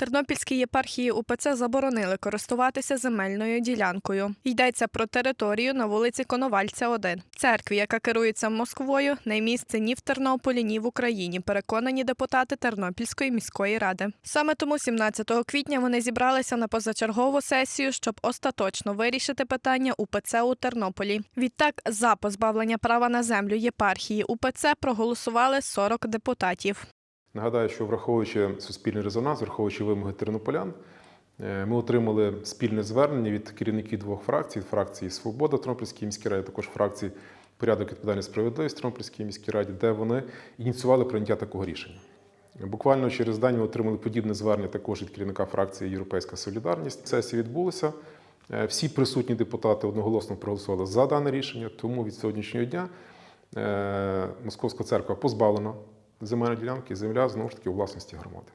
Тернопільській єпархії УПЦ заборонили користуватися земельною ділянкою. Йдеться про територію на вулиці Коновальця, 1. Церкві, яка керується Москвою, не місце ні в Тернополі, ні в Україні. Переконані депутати Тернопільської міської ради. Саме тому 17 квітня вони зібралися на позачергову сесію, щоб остаточно вирішити питання УПЦ у Тернополі. Відтак, за позбавлення права на землю єпархії УПЦ проголосували 40 депутатів. Нагадаю, що враховуючи суспільний резонанс, враховуючи вимоги тернополян, е, ми отримали спільне звернення від керівників двох фракцій: фракції Свобода Тернопільській міській раді, також фракції Порядок відповідальність справедливість Тернопільській міській раді, де вони ініціювали прийняття такого рішення. Буквально через день ми отримали подібне звернення також від керівника фракції Європейська Солідарність. Сесія відбулася. Е, Всі присутні депутати одноголосно проголосували за дане рішення, тому від сьогоднішнього дня е, Московська церква позбавлена земельної ділянки, земля знову ж таки у власності громади.